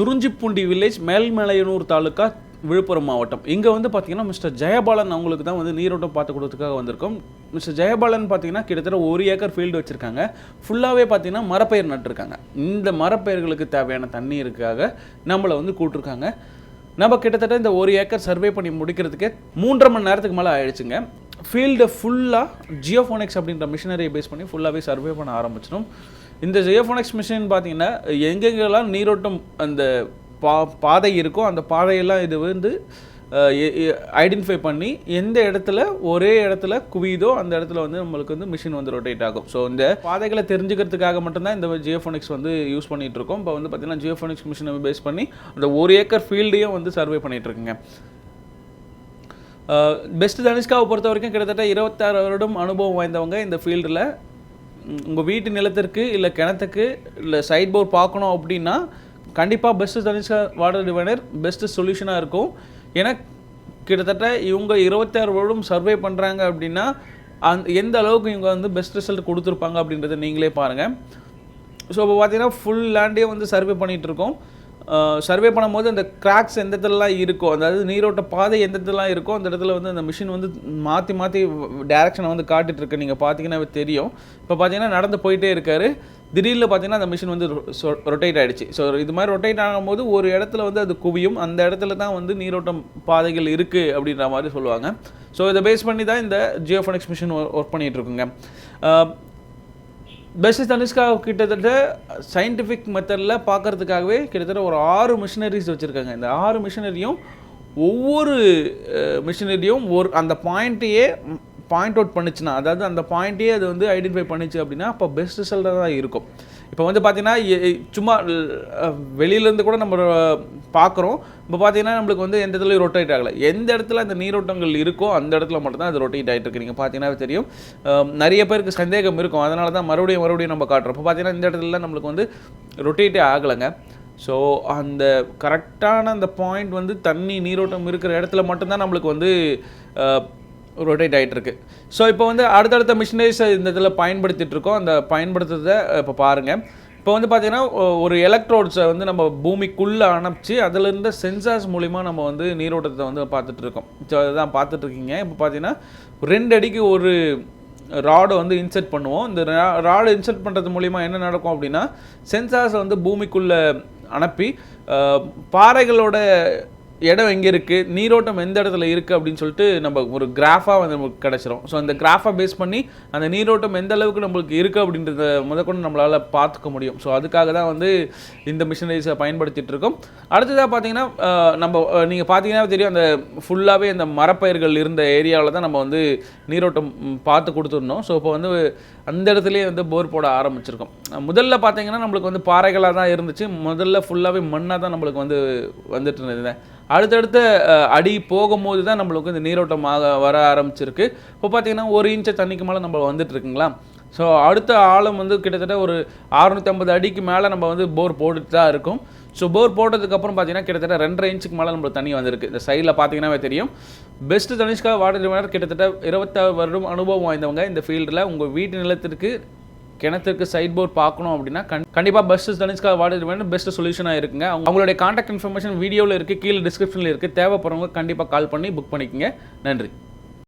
துறிஞ்சிப்பூண்டி village Melmalayanur taluka Villupuram மாவட்டம். இங்கே வந்து பார்த்தீங்கன்னா மிஸ்டர் ஜெயபாலன் அவங்களுக்கு தான் வந்து நீரோட்டம் பார்த்து கொடுத்ததுக்காக வந்திருக்கோம். மிஸ்டர் ஜெயபாலன் பார்த்தீங்கன்னா கிட்டத்தட்ட ஒரு ஏக்கர் ஃபீல்டு வச்சுருக்காங்க. ஃபுல்லாகவே பார்த்தீங்கன்னா மரப்பயிர் நட்டிருக்காங்க. இந்த மரப்பயிர்களுக்கு தேவையான தண்ணீருக்காக நம்மளை வந்து கூட்டிருக்காங்க. நம்ம கிட்டத்தட்ட இந்த ஒரு ஏக்கர் சர்வே பண்ணி முடிக்கிறதுக்கே மூன்றரை மணி நேரத்துக்கு மேலே ஆயிடுச்சுங்க. ஃபீல்டை ஃபுல்லாக ஜியோஃபோனிக்ஸ் அப்படின்ற மிஷினரியை பேஸ் பண்ணி ஃபுல்லாகவே சர்வே பண்ண ஆரம்பிச்சிடும் இந்த ஜியோஃபோனிக்ஸ் மிஷின் பார்த்தீங்கன்னா எங்கெங்கெல்லாம் நீரோட்டம் அந்த பா பாதை இருக்கோ அந்த பாதையெல்லாம் இது வந்து ஐடென்டிஃபை பண்ணி எந்த இடத்துல ஒரே இடத்துல குவியுதோ அந்த இடத்துல வந்து நம்மளுக்கு வந்து மிஷின் வந்து ரொட்டேட் ஆகும். ஸோ இந்த பாதைகளை தெரிஞ்சுக்கிறதுக்காக மட்டும்தான் இந்த ஜியோஃபோனிக்ஸ் வந்து யூஸ் பண்ணிகிட்டு இருக்கோம் இப்போ வந்து பார்த்தீங்கன்னா ஜியோஃபோனிக்ஸ் மிஷினை பேஸ் பண்ணி அந்த ஒரு ஏக்கர் ஃபீல்டையும் வந்து சர்வே பண்ணிகிட்டு இருக்குங்க பெஸ்ட் தனிஷ்காவை பொறுத்த வரைக்கும் கிட்டத்தட்ட இருபத்தாறு வருடம் அனுபவம் வாய்ந்தவங்க இந்த ஃபீல்டில் உங்கள் வீட்டு நிலத்திற்கு இல்லை கிணத்துக்கு இல்லை சைட் போர் பார்க்கணும் அப்படின்னா கண்டிப்பாக best Tanisha water diviner best சொல்யூஷனாக இருக்கும். ஏன்னா கிட்டத்தட்ட இவங்க இருபத்தாறு வருடம் சர்வே பண்ணுறாங்க அப்படின்னா அந் எந்த அளவுக்கு இவங்க வந்து பெஸ்ட் ரிசல்ட் கொடுத்துருப்பாங்க அப்படின்றத நீங்களே பாருங்கள் ஸோ இப்போ பார்த்தீங்கன்னா ஃபுல் லேண்டே வந்து சர்வே பண்ணிகிட்டு இருக்கோம். சர்வே பண்ணும்போது அந்த கிராக்ஸ் எந்த இடத்துலலாம் இருக்கோ அதாவது நீரோட்ட பாதை எந்த இடத்துலலாம் இருக்கோ அந்த இடத்துல வந்து அந்த மிஷின் வந்து மாற்றி மாற்றி டேரெக்ஷனை வந்து காட்டிட்டு நீங்கள் பார்த்தீங்கன்னா தெரியும். இப்போ பார்த்தீங்கன்னா நடந்து போயிட்டே இருக்காரு. திடீர்னு பார்த்தீங்கன்னா அந்த மிஷின் வந்து ரொட்டேட் ஆகிடுச்சு ஸோ இது மாதிரி ரொட்டேட் ஆகும்போது ஒரு இடத்துல வந்து அது குவியும். அந்த இடத்துல தான் வந்து நீரோட்டம் பாதைகள் இருக்குது அப்படின்ற மாதிரி சொல்லுவாங்க. ஸோ இதை பேஸ் பண்ணி தான் இந்த ஜியோஃபோனிக்ஸ் மிஷின் ஒர்க் பண்ணிகிட்ருக்குங்க பெஸ்ட் தனுஷ்கா கிட்டத்தட்ட சயின்டிஃபிக் மெத்தடில் பார்க்கறதுக்காகவே கிட்டத்தட்ட ஒரு ஆறு மிஷினரிஸ் வச்சுருக்காங்க. இந்த ஆறு மிஷினரியும் ஒவ்வொரு மிஷினரியும் ஒரு அந்த பாயிண்ட்டையே பாயிண்ட் அவுட் பண்ணுச்சுன்னா அதாவது அந்த பாயிண்ட்டே அது வந்து ஐடென்டிஃபை பண்ணிச்சு அப்படின்னா அப்போ பெஸ்ட் ரிசல்ட்டாக தான் இருக்கும். இப்போ வந்து பார்த்தீங்கன்னா எ- சும்மா வெளியிலேருந்து கூட நம்ம பார்க்குறோம் இப்போ பார்த்தீங்கன்னா நம்மளுக்கு வந்து எந்த இடத்துலையும் ரொட்டேட் ஆகலை. எந்த இடத்துல அந்த நீரோட்டங்கள் இருக்கோ அந்த இடத்துல மட்டும்தான் அது ரொட்டேட் ஆகிட்டு இருக்கு நீங்கள் பார்த்தீங்கன்னா தெரியும் நிறைய பேருக்கு சந்தேகம் இருக்கும். அதனால தான் மறுபடியும் மறுபடியும் நம்ம காட்டுறோம். இப்போ பார்த்தீங்கன்னா இந்த இடத்துல நம்மளுக்கு வந்து ரொட்டேட்டே ஆகலைங்க. ஸோ அந்த கரெக்டான அந்த பாயிண்ட் வந்து தண்ணி நீரோட்டம் இருக்கிற இடத்துல மட்டும்தான் நம்மளுக்கு வந்து ரொட்டேட் ஆகிட்டு இருக்கு ஸோ இப்போ வந்து அடுத்தடுத்த மிஷினரிஸ் இந்த இதில் பயன்படுத்திகிட்ருக்கோம் அந்த பயன்படுத்துறதை இப்போ பாருங்கள் இப்போ வந்து பார்த்திங்கன்னா ஒரு எலக்ட்ரோட்ஸை வந்து நம்ம பூமிக்குள்ளே அனுப்பிச்சு அதிலிருந்து சென்சார்ஸ் மூலிமா நம்ம வந்து நீரோட்டத்தை வந்து பார்த்துட்ருக்கோம் ஸோ அதுதான் பார்த்துட்ருக்கீங்க இப்போ பார்த்தீங்கன்னா ரெண்டு அடிக்கு ஒரு ராடை வந்து இன்செர்ட் பண்ணுவோம். இந்த ராடை இன்செர்ட் பண்ணுறது மூலிமா என்ன நடக்கும் அப்படின்னா சென்சார்ஸை வந்து பூமிக்குள்ளே அனுப்பி பாறைகளோட இடம் எங்கே இருக்குது நீரோட்டம் எந்த இடத்துல இருக்குது அப்படின்னு சொல்லிட்டு நம்ம ஒரு கிராஃபாக வந்து நமக்கு கிடச்சிரும். ஸோ அந்த கிராஃபை பேஸ் பண்ணி அந்த நீரோட்டம் எந்த அளவுக்கு நம்மளுக்கு இருக்குது அப்படின்றத முதற்கொண்டு நம்மளால் பார்த்துக்க முடியும். ஸோ அதுக்காக தான் வந்து இந்த மிஷினரிஸை பயன்படுத்திகிட்டு இருக்கோம். அடுத்ததாக பார்த்தீங்கன்னா நம்ம நீங்கள் பார்த்தீங்கன்னா தெரியும் அந்த ஃபுல்லாகவே அந்த மரப்பயிர்கள் இருந்த ஏரியாவில் தான் நம்ம வந்து நீரோட்டம் பார்த்து கொடுத்துருந்தோம் ஸோ இப்போ வந்து அந்த இடத்துலேயே வந்து போர் போட ஆரம்பிச்சிருக்கோம். முதல்ல பார்த்தீங்கன்னா நம்மளுக்கு வந்து பாறைகளாக தான் இருந்துச்சு. முதல்ல ஃபுல்லாகவே மண்ணாக தான் நம்மளுக்கு வந்து வந்துட்டு இருந்தது. அடுத்தடுத்த அடி போகும்போது தான் நம்மளுக்கு இந்த நீரோட்டம் ஆக வர ஆரம்பிச்சிருக்கு. இப்போ பார்த்தீங்கன்னா ஒரு இன்ச்சு தண்ணிக்கு மேலே நம்ம வந்துட்டுருக்குங்களா? ஸோ அடுத்த ஆழம் வந்து கிட்டத்தட்ட ஒரு 650 அடிக்கு மேலே நம்ம வந்து போர் போட்டுட்டு தான் இருக்கும். ஸோ போர் போட்டதுக்கப்புறம் பார்த்தீங்கன்னா கிட்டத்தட்ட ரெண்டரை இன்ச்சுக்கு மேலே நம்மளுக்கு தண்ணி வந்திருக்கு. இந்த சைடில் பார்த்தீங்கன்னாவே தெரியும். பெஸ்ட் தனிஷ்கா வாட்டர் டிவைனர் கிட்டத்தட்ட இருபத்தாறு வருடம் அனுபவம் வாய்ந்தவங்க இந்த ஃபீல்டில் உங்கள் வீட்டு நிலத்திற்கு கிணத்துக்கு சைட் போர்ட் பார்க்கணும் அப்படின்னா கண்டிப்பாக best Tanishka water department best சொல்யூஷனாக இருக்குங்க. அவங்களுடைய காண்டாக்ட் இன்ஃபர்மேஷன் வீடியோவில் இருக்குது கீழே டிஸ்கிரிப்ஷனில் இருக்குது தேவைப்படுறவங்க கண்டிப்பாக கால் பண்ணி புக் பண்ணிக்கோங்க. நன்றி.